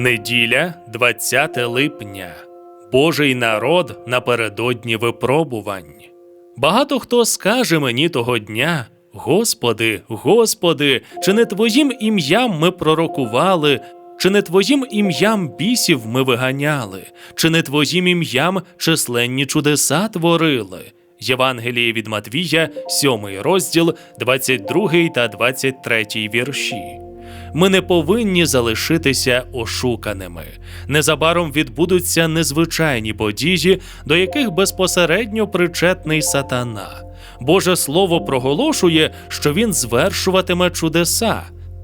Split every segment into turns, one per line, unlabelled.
Неділя, 20 липня. Божий народ напередодні випробувань. Багато хто скаже мені того дня: Господи, Господи, чи не Твоїм ім'ям ми пророкували, чи не Твоїм ім'ям бісів ми виганяли, чи не Твоїм ім'ям численні чудеса творили. Євангеліє від Матвія, 7 розділ, 22 та 23 вірші. Ми не повинні залишитися ошуканими. Незабаром відбудуться незвичайні події, до яких безпосередньо причетний сатана. Боже Слово проголошує, що він звершуватиме чудеса,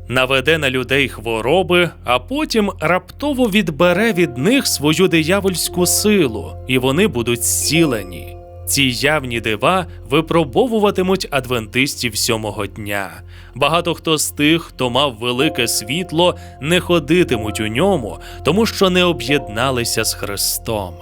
наведе на людей хвороби, а потім раптово відбере від них свою диявольську силу, і вони будуть зцілені. Ці явні дива випробовуватимуть адвентистів сьомого дня. Багато хто з тих, хто мав велике світло, не ходитимуть у ньому, тому що не об'єдналися з Христом.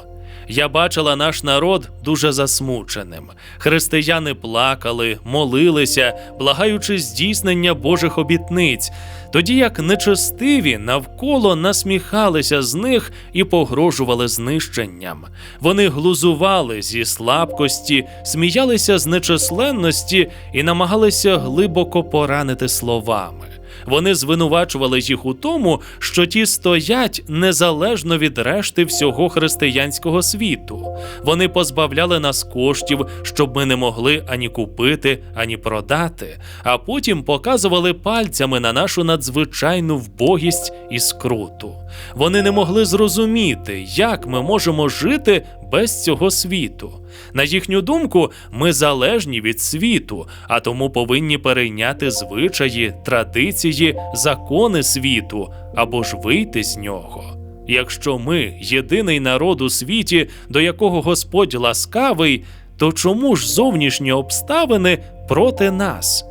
Я бачила наш народ дуже засмученим. Християни плакали, молилися, благаючи здійснення Божих обітниць, тоді як нечестиві навколо насміхалися з них і погрожували знищенням. Вони глузували зі слабкості, сміялися з нечисленності і намагалися глибоко поранити словами. Вони звинувачували їх у тому, що ті стоять незалежно від решти всього християнського світу. Вони позбавляли нас коштів, щоб ми не могли ані купити, ані продати, а потім показували пальцями на нашу надзвичайну вбогість і скруту. Вони не могли зрозуміти, як ми можемо жити без цього світу. На їхню думку, ми залежні від світу, а тому повинні перейняти звичаї, традиції, закони світу або ж вийти з нього. Якщо ми єдиний народ у світі, до якого Господь ласкавий, то чому ж зовнішні обставини проти нас?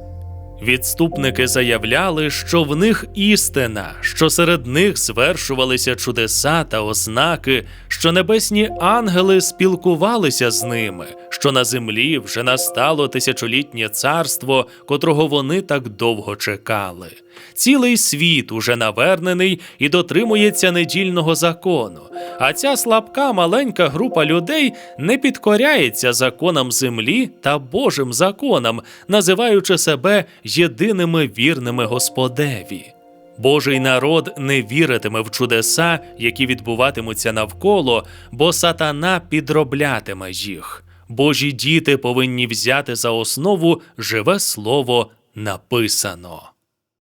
Відступники заявляли, що в них істина, що серед них звершувалися чудеса та ознаки, що небесні ангели спілкувалися з ними, що на землі вже настало тисячолітнє царство, котрого вони так довго чекали. Цілий світ уже навернений і дотримується недільного закону. А ця слабка маленька група людей не підкоряється законам землі та Божим законам, називаючи себе єдиними вірними Господеві. Божий народ не віритиме в чудеса, які відбуватимуться навколо, бо сатана підроблятиме їх. Божі діти повинні взяти за основу живе слово написано.